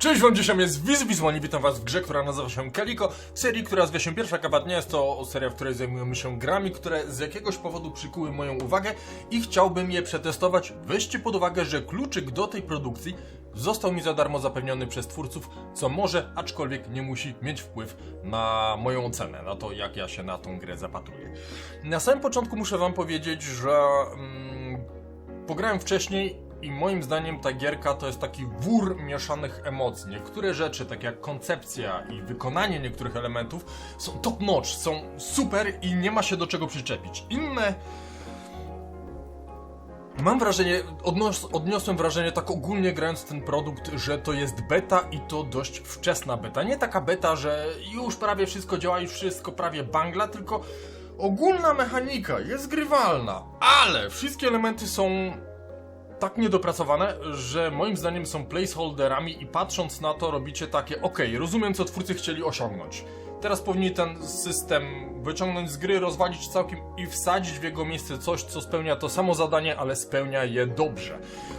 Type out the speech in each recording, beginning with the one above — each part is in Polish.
Cześć wam, dzisiaj jest Wiz Wizłani, witam was w grze, która nazywa się Kaliko, serii, która zwie się Pierwsza Kawa Dnia, jest to seria, w której zajmujemy się grami, które z jakiegoś powodu przykuły moją uwagę i chciałbym je przetestować. Weźcie pod uwagę, że kluczyk do tej produkcji został mi za darmo zapewniony przez twórców, co może, aczkolwiek nie musi mieć wpływ na moją ocenę, na to jak ja się na tą grę zapatruję. Na samym początku muszę wam powiedzieć, że mm, pograłem wcześniej i moim zdaniem ta gierka to jest taki wór mieszanych emocji. Niektóre rzeczy, tak jak koncepcja i wykonanie niektórych elementów, są top notch, są super i nie ma się do czego przyczepić. Inne. Mam wrażenie, odnos, odniosłem wrażenie tak ogólnie grając ten produkt, że to jest beta i to dość wczesna beta. Nie taka beta, że już prawie wszystko działa, już wszystko prawie bangla, tylko ogólna mechanika jest grywalna, ale wszystkie elementy są tak niedopracowane, że moim zdaniem są placeholderami i patrząc na to robicie takie ok, rozumiem co twórcy chcieli osiągnąć. Teraz powinni ten system wyciągnąć z gry, rozwalić całkiem i wsadzić w jego miejsce coś, co spełnia to samo zadanie, ale spełnia je dobrze.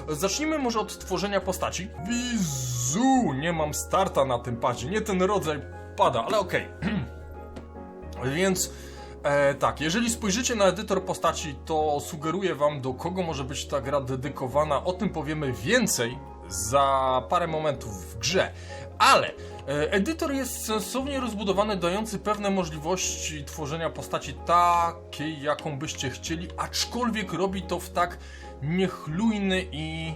Zacznijmy może od tworzenia postaci. Wizu! Nie mam starta na tym padzie, nie ten rodzaj pada, ale okej. Więc e, tak, jeżeli spojrzycie na edytor postaci, to sugeruję wam, do kogo może być ta gra dedykowana. O tym powiemy więcej za parę momentów w grze. Ale e, edytor jest sensownie rozbudowany, dający pewne możliwości tworzenia postaci takiej, jaką byście chcieli, aczkolwiek robi to w tak niechlujny i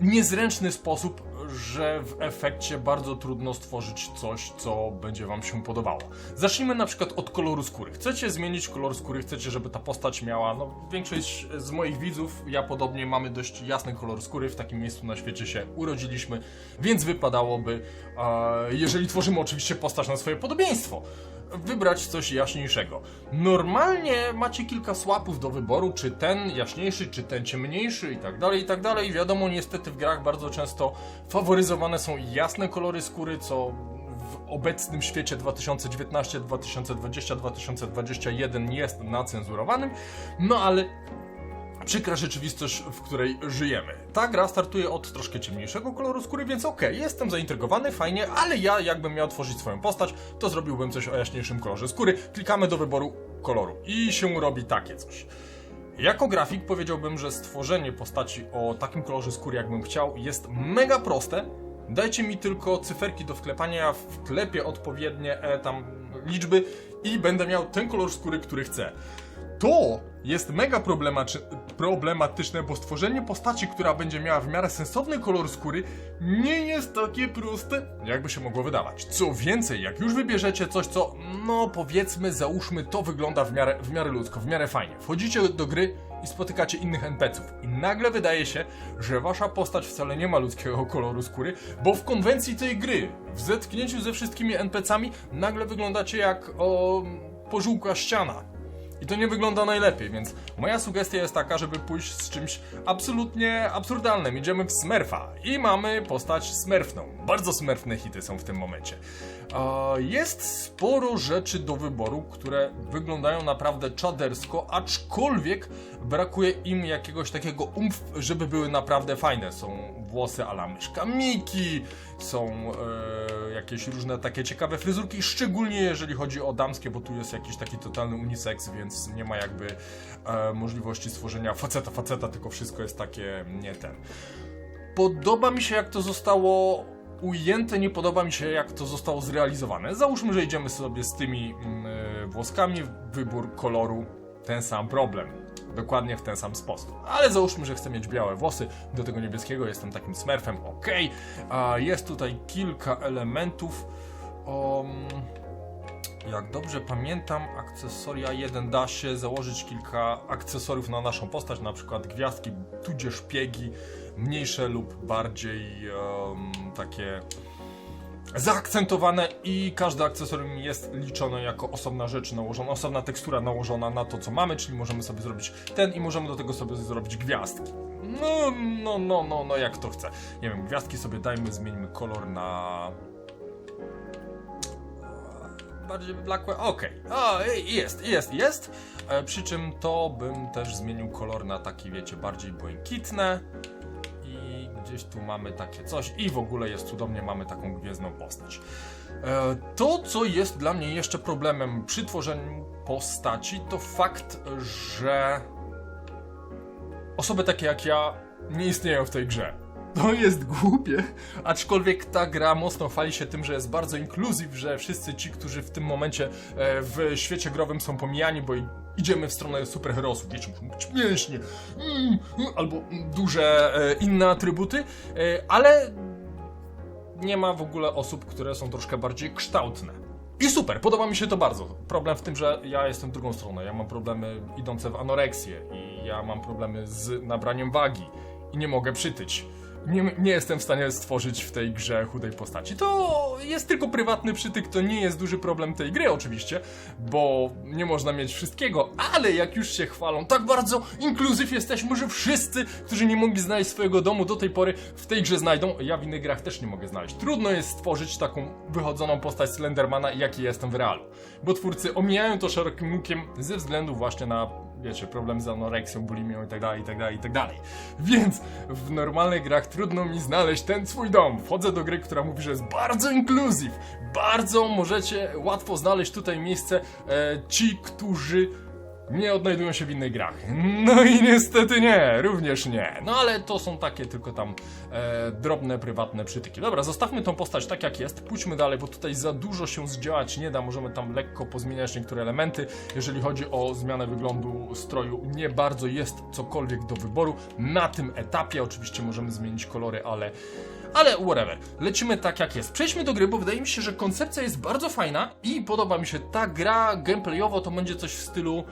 niezręczny sposób, że w efekcie bardzo trudno stworzyć coś, co będzie Wam się podobało. Zacznijmy na przykład od koloru skóry. Chcecie zmienić kolor skóry, chcecie, żeby ta postać miała, no większość z moich widzów, ja podobnie, mamy dość jasny kolor skóry, w takim miejscu na świecie się urodziliśmy, więc wypadałoby, e, jeżeli tworzymy oczywiście postać na swoje podobieństwo, wybrać coś jaśniejszego. Normalnie macie kilka słapów do wyboru, czy ten jaśniejszy, czy ten ciemniejszy i tak dalej, i tak dalej. Wiadomo, niestety w grach bardzo często faworyzowane są jasne kolory skóry, co w obecnym świecie 2019, 2020, 2021 jest nacenzurowanym, no ale przykra rzeczywistość, w której żyjemy. Ta gra startuje od troszkę ciemniejszego koloru skóry, więc okej, jestem zaintrygowany, fajnie, ale ja jakbym miał tworzyć swoją postać, to zrobiłbym coś o jaśniejszym kolorze skóry. Klikamy do wyboru koloru i się robi takie coś. Jako grafik powiedziałbym, że stworzenie postaci o takim kolorze skóry, jakbym chciał, jest mega proste. Dajcie mi tylko cyferki do wklepania, wklepię odpowiednie e, tam liczby i będę miał ten kolor skóry, który chcę. To jest mega problematyczne, bo stworzenie postaci, która będzie miała w miarę sensowny kolor skóry, nie jest takie proste, jakby się mogło wydawać. Co więcej, jak już wybierzecie coś, co, no powiedzmy, załóżmy, to wygląda w miarę, w miarę ludzko, w miarę fajnie. Wchodzicie do gry i spotykacie innych NPC-ów. I nagle wydaje się, że wasza postać wcale nie ma ludzkiego koloru skóry, bo w konwencji tej gry, w zetknięciu ze wszystkimi NPC-ami, nagle wyglądacie jak o, pożółkła ściana. I to nie wygląda najlepiej, więc moja sugestia jest taka, żeby pójść z czymś absolutnie absurdalnym. Idziemy w Smurfa i mamy postać smurfną. Bardzo smurfne hity są w tym momencie. Jest sporo rzeczy do wyboru, które wyglądają naprawdę czadersko, aczkolwiek brakuje im jakiegoś takiego umf, żeby były naprawdę fajne. Są włosy ala myszka Miki, są e, jakieś różne takie ciekawe fryzurki, szczególnie jeżeli chodzi o damskie, bo tu jest jakiś taki totalny unisex, więc nie ma jakby e, możliwości stworzenia faceta faceta, tylko wszystko jest takie nie ten. Podoba mi się jak to zostało ujęte, nie podoba mi się jak to zostało zrealizowane. Załóżmy, że idziemy sobie z tymi mm, e, włoskami, wybór koloru, ten sam problem. Dokładnie w ten sam sposób. Ale załóżmy, że chcę mieć białe włosy, do tego niebieskiego jestem takim smurfem, ok. A jest tutaj kilka elementów. Um, jak dobrze pamiętam, akcesoria 1 da się założyć kilka akcesoriów na naszą postać, na przykład gwiazdki, tudzież szpiegi, mniejsze lub bardziej em, takie zaakcentowane i każde akcesorium jest liczone jako osobna rzecz nałożona, osobna tekstura nałożona na to, co mamy, czyli możemy sobie zrobić ten i możemy do tego sobie zrobić gwiazdki. No, no, no, no, no, jak to chce. Nie wiem, gwiazdki sobie dajmy, zmieńmy kolor na bardziej blakłe. Okej. O, i- jest, jest, jest. E, przy czym to bym też zmienił kolor na taki, wiecie, bardziej błękitne. Gdzieś tu mamy takie coś i w ogóle jest cudownie, mamy taką gwiezdną postać. E, To, co jest dla mnie jeszcze problemem przy tworzeniu postaci, to fakt, że osoby takie jak ja nie istnieją w tej grze. To jest głupie, aczkolwiek ta gra mocno chwali się tym, że jest bardzo inkluzyw, że wszyscy ci, którzy w tym momencie e, w świecie growym są pomijani, bo idziemy w stronę superherosów, wiecie, muszą być mięśnie, mm, mm, albo duże e, inne atrybuty, e, ale nie ma w ogóle osób, które są troszkę bardziej kształtne. I super, podoba mi się to bardzo. Problem w tym, że ja jestem drugą stronę. Ja mam problemy idące w anoreksję i ja mam problemy z nabraniem wagi i nie mogę przytyć. Nie, nie jestem w stanie stworzyć w tej grze chudej postaci. To jest tylko prywatny przytyk, to nie jest duży problem tej gry oczywiście, bo nie można mieć wszystkiego, ale jak już się chwalą, tak bardzo inkluzyw jesteśmy, że wszyscy, którzy nie mogli znaleźć swojego domu do tej pory w tej grze znajdą. Ja w innych grach też nie mogę znaleźć. Trudno jest stworzyć taką wychodzoną postać Slendermana, jaki jestem w realu. Bo twórcy omijają to szerokim łukiem ze względu właśnie na, wiecie, problem z anoreksją, bulimią itd., itd., itd. Więc w normalnych grach trudno mi znaleźć ten swój dom. Wchodzę do gry, która mówi, że jest bardzo inkluzyw. Bardzo możecie łatwo znaleźć tutaj miejsce e, ci, którzy nie odnajdują się w innych grach. No i niestety nie, również nie. No ale to są takie tylko tam e, drobne, prywatne przytyki. Dobra, zostawmy tą postać tak jak jest, pójdźmy dalej, bo tutaj za dużo się zdziałać nie da. Możemy tam lekko pozmieniać niektóre elementy. Jeżeli chodzi o zmianę wyglądu stroju, nie bardzo jest cokolwiek do wyboru. Na tym etapie oczywiście możemy zmienić kolory, ale ale whatever. Lecimy tak jak jest. Przejdźmy do gry, bo wydaje mi się, że koncepcja jest bardzo fajna i podoba mi się ta gra gameplayowo to będzie coś w stylu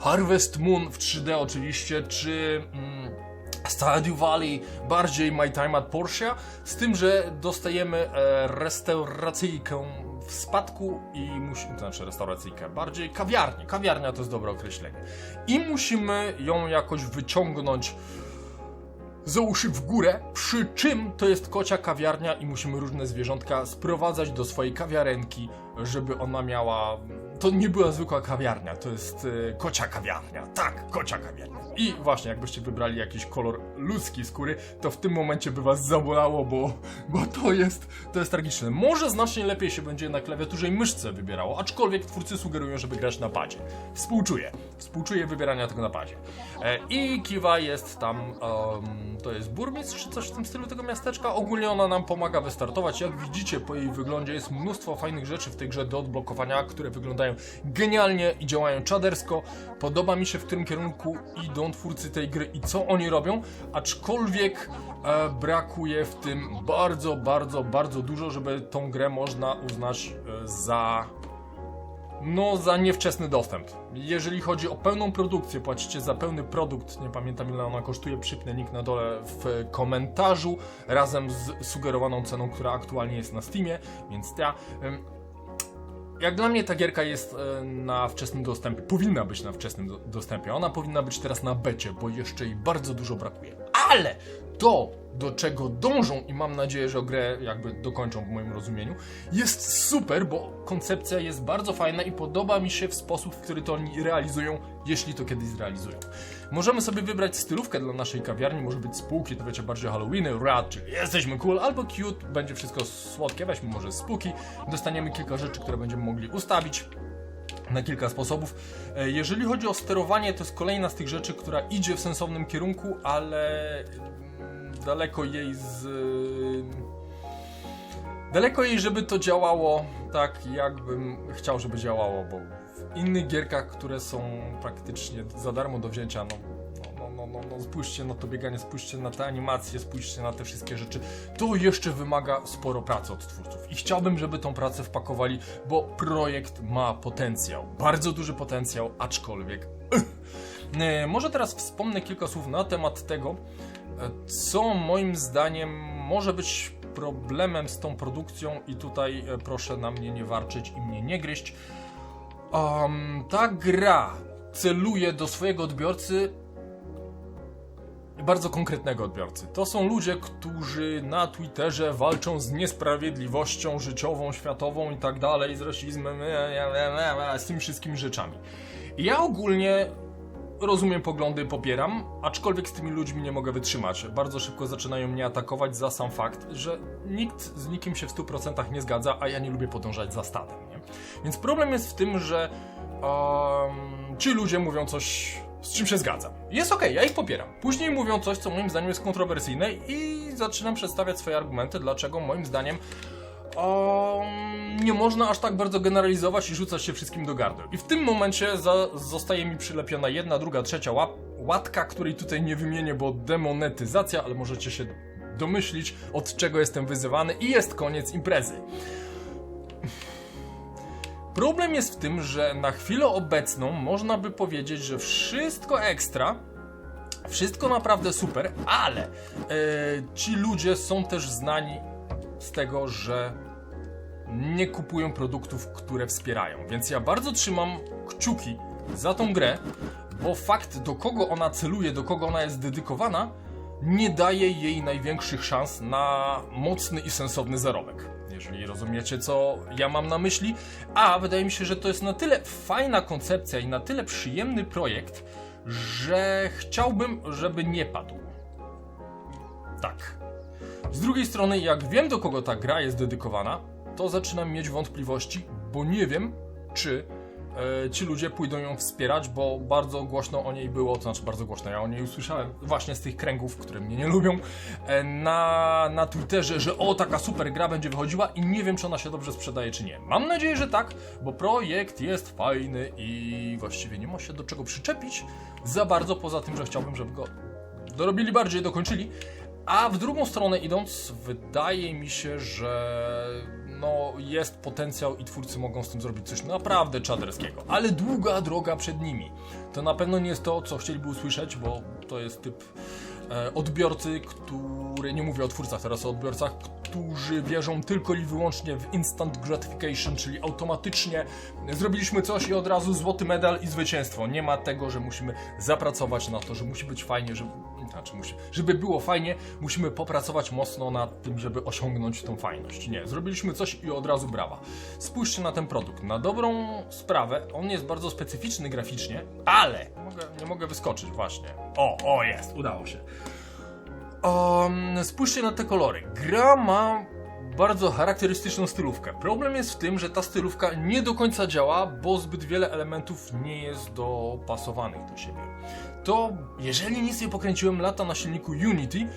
Harvest Moon w 3D oczywiście, czy mm, Stardew Valley, bardziej My Time at Porsche, z tym, że dostajemy e, restauracyjkę w spadku i musimy, to znaczy restauracyjkę, bardziej kawiarnię. Kawiarnia to jest dobre określenie. I musimy ją jakoś wyciągnąć za uszy w górę, przy czym to jest kocia kawiarnia i musimy różne zwierzątka sprowadzać do swojej kawiarenki, żeby ona miała... To nie była zwykła kawiarnia, to jest e, kocia kawiarnia. Tak, kocia kawiarnia. I właśnie, jakbyście wybrali jakiś kolor ludzki skóry, to w tym momencie by was zabolało, bo, bo to jest to jest tragiczne. Może znacznie lepiej się będzie na klawiaturze i myszce wybierało, aczkolwiek twórcy sugerują, żeby grać na padzie. Współczuję. Współczuję wybierania tego na padzie. E, I Kiwa jest tam, em, to jest burmistrz czy coś w tym stylu tego miasteczka. Ogólnie ona nam pomaga wystartować. Jak widzicie po jej wyglądzie jest mnóstwo fajnych rzeczy w tej grze do odblokowania, które wyglądają genialnie i działają czadersko. Podoba mi się, w którym kierunku idą twórcy tej gry i co oni robią, aczkolwiek e, brakuje w tym bardzo, bardzo, bardzo dużo, żeby tą grę można uznać e, za no, za niewczesny dostęp. Jeżeli chodzi o pełną produkcję, płacicie za pełny produkt, nie pamiętam ile ona kosztuje, przypnę link na dole w komentarzu, razem z sugerowaną ceną, która aktualnie jest na Steamie, więc ja... Jak dla mnie ta gierka jest e, na wczesnym dostępie, powinna być na wczesnym do- dostępie, ona powinna być teraz na becie, bo jeszcze jej bardzo dużo brakuje. Ale to, do czego dążą i mam nadzieję, że grę jakby dokończą w moim rozumieniu, jest super, bo koncepcja jest bardzo fajna i podoba mi się w sposób, w który to oni realizują, jeśli to kiedyś zrealizują. Możemy sobie wybrać stylówkę dla naszej kawiarni, może być spółki, to wiecie, bardziej Halloweeny, rad, czyli jesteśmy cool, albo cute, będzie wszystko słodkie, weźmy może spółki, dostaniemy kilka rzeczy, które będziemy mogli ustawić na kilka sposobów. E, Jeżeli chodzi o sterowanie, to jest kolejna z tych rzeczy, która idzie w sensownym kierunku, ale daleko jej z. Daleko jej, żeby to działało tak, jakbym chciał, żeby działało, bo w innych gierkach, które są praktycznie za darmo do wzięcia, no. No, no, no, no, spójrzcie na to bieganie, spójrzcie na te animacje, spójrzcie na te wszystkie rzeczy. To jeszcze wymaga sporo pracy od twórców. I chciałbym, żeby tą pracę wpakowali, bo projekt ma potencjał. Bardzo duży potencjał, aczkolwiek. E, Może teraz wspomnę kilka słów na temat tego, co moim zdaniem może być problemem z tą produkcją i tutaj e, proszę na mnie nie warczyć i mnie nie gryźć. Um, ta gra celuje do swojego odbiorcy bardzo konkretnego odbiorcy. To są ludzie, którzy na Twitterze walczą z niesprawiedliwością życiową, światową i tak dalej, z rasizmem, e, e, e, e, z tymi wszystkimi rzeczami. Ja ogólnie rozumiem poglądy, popieram, aczkolwiek z tymi ludźmi nie mogę wytrzymać. Bardzo szybko zaczynają mnie atakować za sam fakt, że nikt z nikim się w 100% nie zgadza, a ja nie lubię podążać za stadem. Nie? Więc problem jest w tym, że um, ci ludzie mówią coś, z czym się zgadzam. Jest okej, ja ich popieram. Później mówią coś, co moim zdaniem jest kontrowersyjne i zaczynam przedstawiać swoje argumenty, dlaczego moim zdaniem um, nie można aż tak bardzo generalizować i rzucać się wszystkim do gardła. I w tym momencie za, zostaje mi przylepiona jedna, druga, trzecia łap, łatka, której tutaj nie wymienię, bo demonetyzacja, ale możecie się domyślić, od czego jestem wyzywany i jest koniec imprezy. Problem jest w tym, że na chwilę obecną można by powiedzieć, że wszystko ekstra, wszystko naprawdę super, ale e, ci ludzie są też znani z tego, że nie kupują produktów, które wspierają. Więc ja bardzo trzymam kciuki za tą grę, bo fakt, do kogo ona celuje, do kogo ona jest dedykowana, nie daje jej największych szans na mocny i sensowny zarobek. Jeżeli rozumiecie, co ja mam na myśli. A wydaje mi się, że to jest na tyle fajna koncepcja i na tyle przyjemny projekt, że chciałbym, żeby nie padł. Tak. Z drugiej strony, jak wiem do kogo ta gra jest dedykowana, to zaczynam mieć wątpliwości, bo nie wiem, czy e, ci ludzie pójdą ją wspierać, bo bardzo głośno o niej było, to znaczy bardzo głośno, ja o niej usłyszałem właśnie z tych kręgów, które mnie nie lubią, e, na, na Twitterze, że o, taka super gra będzie wychodziła i nie wiem, czy ona się dobrze sprzedaje, czy nie. Mam nadzieję, że tak, bo projekt jest fajny i właściwie nie ma się do czego przyczepić za bardzo, poza tym, że chciałbym, żeby go dorobili bardziej, dokończyli. A w drugą stronę idąc, wydaje mi się, że no, jest potencjał i twórcy mogą z tym zrobić coś naprawdę czaderskiego. Ale długa droga przed nimi. To na pewno nie jest to, co chcieliby usłyszeć, bo to jest typ e, odbiorcy, który, nie mówię o twórcach, teraz o odbiorcach, którzy wierzą tylko i wyłącznie w instant gratification, czyli automatycznie zrobiliśmy coś i od razu złoty medal i zwycięstwo. Nie ma tego, że musimy zapracować na to, że musi być fajnie, żeby, znaczy musi, żeby było fajnie, musimy popracować mocno nad tym, żeby osiągnąć tą fajność. Nie, zrobiliśmy coś i od razu brawa. Spójrzcie na ten produkt. Na dobrą sprawę, on jest bardzo specyficzny graficznie, ale mogę, nie mogę wyskoczyć właśnie. O, o jest, udało się. Um, spójrzcie na te kolory. Gra ma bardzo charakterystyczną stylówkę. Problem jest w tym, że ta stylówka nie do końca działa, bo zbyt wiele elementów nie jest dopasowanych do siebie. To, jeżeli nic nie pokręciłem, lata na silniku Unity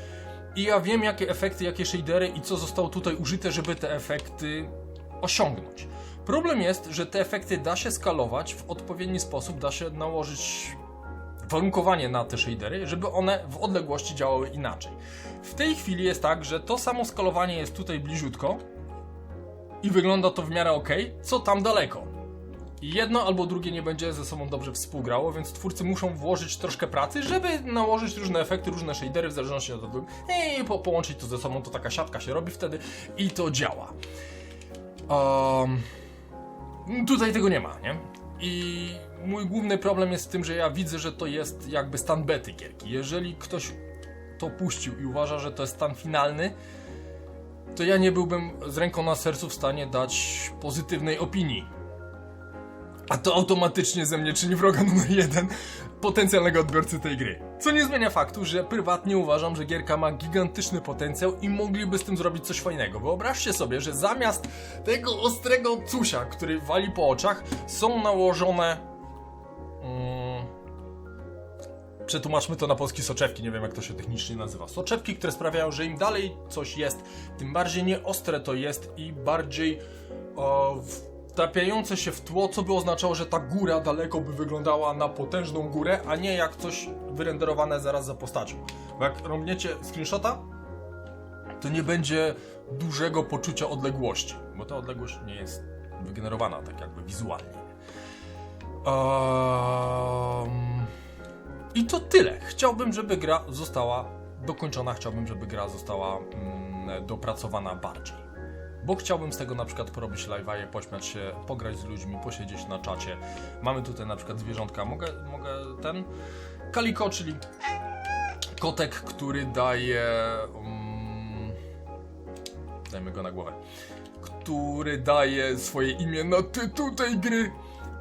i ja wiem, jakie efekty, jakie shadery i co zostało tutaj użyte, żeby te efekty osiągnąć. Problem jest, że te efekty da się skalować w odpowiedni sposób, da się nałożyć warunkowanie na te shadery, żeby one w odległości działały inaczej. W tej chwili jest tak, że to samo skalowanie jest tutaj bliziutko i wygląda to w miarę ok, co tam daleko. Jedno albo drugie nie będzie ze sobą dobrze współgrało, więc twórcy muszą włożyć troszkę pracy, żeby nałożyć różne efekty, różne shadery w zależności od tego i po, połączyć to ze sobą, to taka siatka się robi wtedy i to działa. Um, tutaj tego nie ma, nie? I mój główny problem jest z tym, że ja widzę, że to jest jakby stan bety gierki. Jeżeli ktoś to puścił i uważa, że to jest stan finalny, to ja nie byłbym z ręką na sercu w stanie dać pozytywnej opinii. A to automatycznie ze mnie czyni wroga numer jeden potencjalnego odbiorcy tej gry. Co nie zmienia faktu, że prywatnie uważam, że gierka ma gigantyczny potencjał i mogliby z tym zrobić coś fajnego. Wyobraźcie sobie, że zamiast tego ostrego cusia, który wali po oczach, są nałożone. Mm, przetłumaczmy to na polski soczewki, nie wiem jak to się technicznie nazywa. Soczewki, które sprawiają, że im dalej coś jest, tym bardziej nieostre to jest i bardziej o, wtapiające się w tło, co by oznaczało, że ta góra daleko by wyglądała na potężną górę, a nie jak coś wyrenderowane zaraz za postacią. Bo jak robicie screenshota, to nie będzie dużego poczucia odległości, bo ta odległość nie jest wygenerowana tak jakby wizualnie. Um, I to tyle. Chciałbym, żeby gra została dokończona, chciałbym, żeby gra została mm, dopracowana bardziej. Bo chciałbym z tego na przykład porobić live'a, pośmiać się, pograć z ludźmi, posiedzieć na czacie. Mamy tutaj na przykład zwierzątka. Mogę, mogę ten? Kaliko, czyli kotek, który daje. Um, dajmy go na głowę. Który daje swoje imię na tytuł tej gry.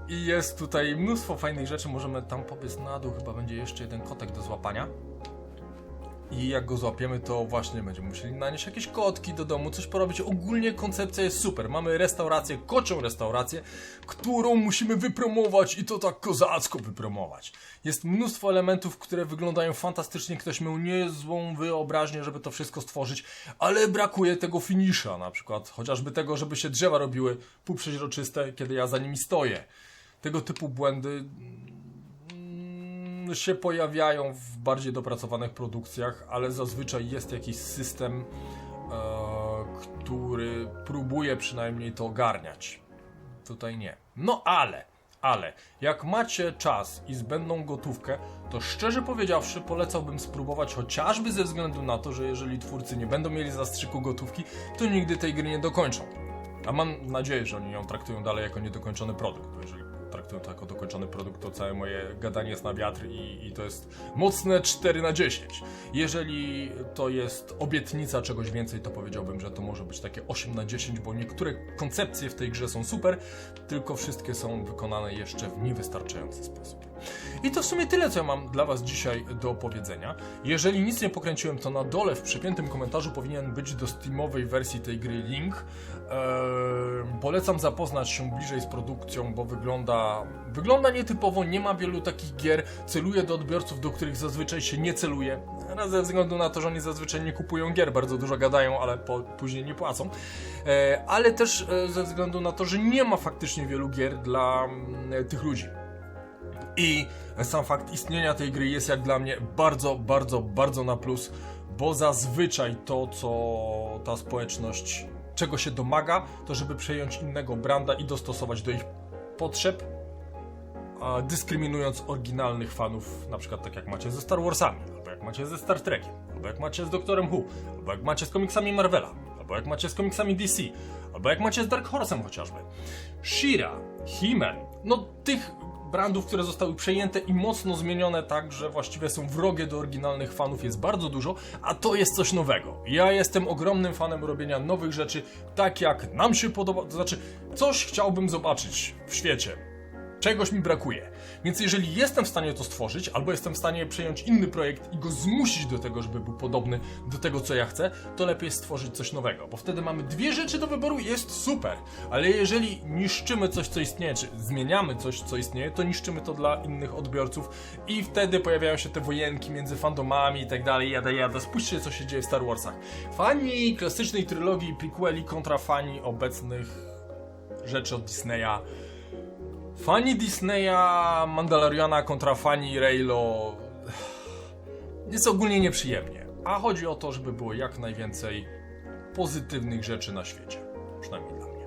I jest tutaj mnóstwo fajnych rzeczy. Możemy tam pobiec na dół. Chyba będzie jeszcze jeden kotek do złapania. I jak go złapiemy, to właśnie będziemy musieli nanieść jakieś kotki do domu, coś porobić. Ogólnie koncepcja jest super. Mamy restaurację, kocią restaurację, którą musimy wypromować i to tak kozacko wypromować. Jest mnóstwo elementów, które wyglądają fantastycznie. Ktoś miał niezłą wyobraźnię, żeby to wszystko stworzyć, ale brakuje tego finisza, na przykład chociażby tego, żeby się drzewa robiły półprzeźroczyste, kiedy ja za nimi stoję. Tego typu błędy mm, się pojawiają w bardziej dopracowanych produkcjach, ale zazwyczaj jest jakiś system, e, który próbuje przynajmniej to ogarniać. Tutaj nie. No ale, ale, jak macie czas i zbędną gotówkę, to szczerze powiedziawszy polecałbym spróbować chociażby ze względu na to, że jeżeli twórcy nie będą mieli zastrzyku gotówki, to nigdy tej gry nie dokończą. A mam nadzieję, że oni ją traktują dalej jako niedokończony produkt, bo jeżeli traktują to jako dokończony produkt, to całe moje gadanie jest na wiatr i, i to jest mocne 4 na 10. Jeżeli to jest obietnica czegoś więcej, to powiedziałbym, że to może być takie 8 na 10, bo niektóre koncepcje w tej grze są super, tylko wszystkie są wykonane jeszcze w niewystarczający sposób. I to w sumie tyle, co ja mam dla Was dzisiaj do powiedzenia. Jeżeli nic nie pokręciłem, to na dole w przypiętym komentarzu powinien być do Steamowej wersji tej gry link. Eee, polecam zapoznać się bliżej z produkcją, bo wygląda, wygląda nietypowo, nie ma wielu takich gier. Celuje do odbiorców, do których zazwyczaj się nie celuje. Raz ze względu na to, że oni zazwyczaj nie kupują gier, bardzo dużo gadają, ale po, później nie płacą. Eee, ale też e, ze względu na to, że nie ma faktycznie wielu gier dla mm, tych ludzi. I sam fakt istnienia tej gry jest jak dla mnie bardzo, bardzo, bardzo na plus, bo zazwyczaj to, co ta społeczność, czego się domaga, to żeby przejąć innego branda i dostosować do ich potrzeb, dyskryminując oryginalnych fanów, na przykład tak jak macie ze Star Warsami, albo jak macie ze Star Trekiem, albo jak macie z Doktorem Who, albo jak macie z komiksami Marvela, albo jak macie z komiksami DC, albo jak macie z Dark Horse'em chociażby. Shira, He-Man, no tych brandów, które zostały przejęte i mocno zmienione tak, że właściwie są wrogie do oryginalnych fanów jest bardzo dużo, a to jest coś nowego. Ja jestem ogromnym fanem robienia nowych rzeczy, tak jak nam się podoba, to znaczy coś chciałbym zobaczyć w świecie. Czegoś mi brakuje. Więc jeżeli jestem w stanie to stworzyć, albo jestem w stanie przejąć inny projekt i go zmusić do tego, żeby był podobny do tego, co ja chcę, to lepiej stworzyć coś nowego, bo wtedy mamy dwie rzeczy do wyboru i jest super. Ale jeżeli niszczymy coś, co istnieje, czy zmieniamy coś, co istnieje, to niszczymy to dla innych odbiorców i wtedy pojawiają się te wojenki między fandomami i tak dalej, jada jada. Spójrzcie, co się dzieje w Star Warsach. Fani klasycznej trylogii prequeli kontra fani obecnych rzeczy od Disneya. Fani Disneya, Mandaloriana kontra fani Reylo jest ogólnie nieprzyjemnie. A chodzi o to, żeby było jak najwięcej pozytywnych rzeczy na świecie. Przynajmniej dla mnie.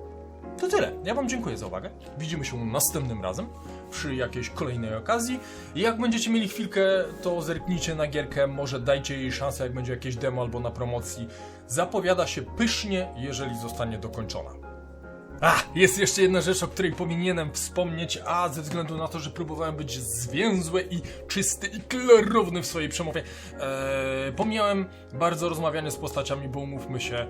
To tyle. Ja Wam dziękuję za uwagę. Widzimy się następnym razem przy jakiejś kolejnej okazji. I jak będziecie mieli chwilkę, to zerknijcie na gierkę, może dajcie jej szansę, jak będzie jakieś demo albo na promocji. Zapowiada się pysznie, jeżeli zostanie dokończona. A, jest jeszcze jedna rzecz, o której powinienem wspomnieć, a ze względu na to, że próbowałem być zwięzły i czysty i klarowny w swojej przemowie, ee, pomijałem bardzo rozmawianie z postaciami, bo umówmy się,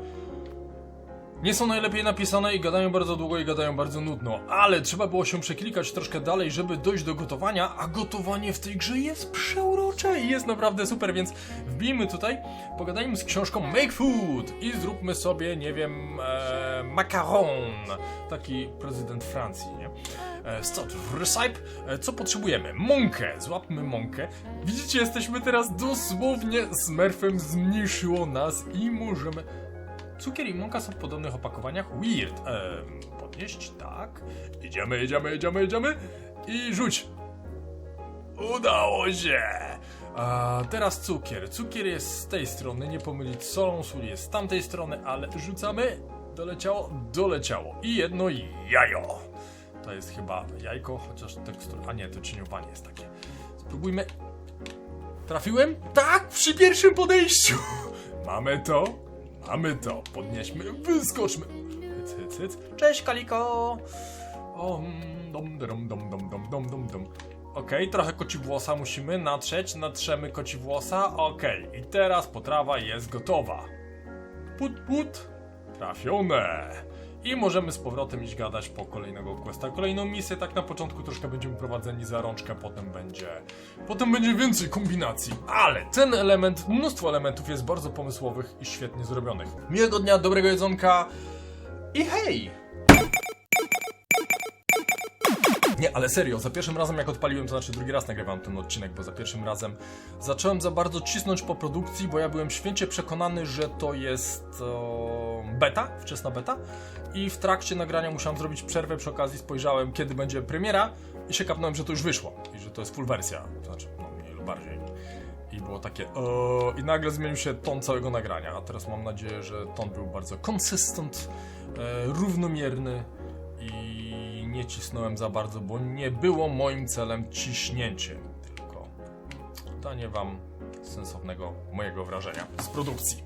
nie są najlepiej napisane i gadają bardzo długo i gadają bardzo nudno, ale trzeba było się przeklikać troszkę dalej, żeby dojść do gotowania, a gotowanie w tej grze jest przeurocze i jest naprawdę super, więc wbijmy tutaj, pogadajmy z książką Make Food i zróbmy sobie, nie wiem, e, macaron, taki prezydent Francji, nie? E, Stop, recipe. Co potrzebujemy? Mąkę. Złapmy mąkę. Widzicie, jesteśmy teraz dosłownie Smurfem zmniejszyło nas i możemy... Cukier i mąka są w podobnych opakowaniach. Weird. Ehm, podnieść, tak. Jedziemy, jedziemy, jedziemy, jedziemy. I rzuć. Udało się! A teraz cukier. Cukier jest z tej strony, nie pomylić solą, sól jest z tamtej strony, ale rzucamy. Doleciało, doleciało. I jedno jajo. To jest chyba jajko, chociaż tekstur... A nie, to cieniowanie jest takie. Spróbujmy. Trafiłem? Tak, przy pierwszym podejściu. Mamy to. Mamy to. Podnieśmy, wyskoczmy. Cześć, Kaliko. O, mm. Okej, trochę koci włosa musimy natrzeć. Natrzemy koci włosa. Okej, i teraz potrawa jest gotowa. Put, put. Trafione. I możemy z powrotem iść gadać po kolejnego questa, kolejną misję. Tak na początku troszkę będziemy prowadzeni za rączkę, potem będzie, potem będzie więcej kombinacji. Ale ten element, mnóstwo elementów jest bardzo pomysłowych i świetnie zrobionych. Miłego dnia, dobrego jedzonka i hej! Nie, ale serio, za pierwszym razem jak odpaliłem, to znaczy drugi raz nagrywam ten odcinek, bo za pierwszym razem zacząłem za bardzo cisnąć po produkcji, bo ja byłem święcie przekonany, że to jest beta, wczesna beta i w trakcie nagrania musiałem zrobić przerwę, przy okazji spojrzałem kiedy będzie premiera i się kapnąłem, że to już wyszło i że to jest full wersja, to znaczy no mniej lub bardziej. I było takie o, i nagle zmienił się ton całego nagrania, a teraz mam nadzieję, że ton był bardzo consistent, e, równomierny nie cisnąłem za bardzo, bo nie było moim celem ciśnięcie, tylko danie wam sensownego mojego wrażenia z produkcji.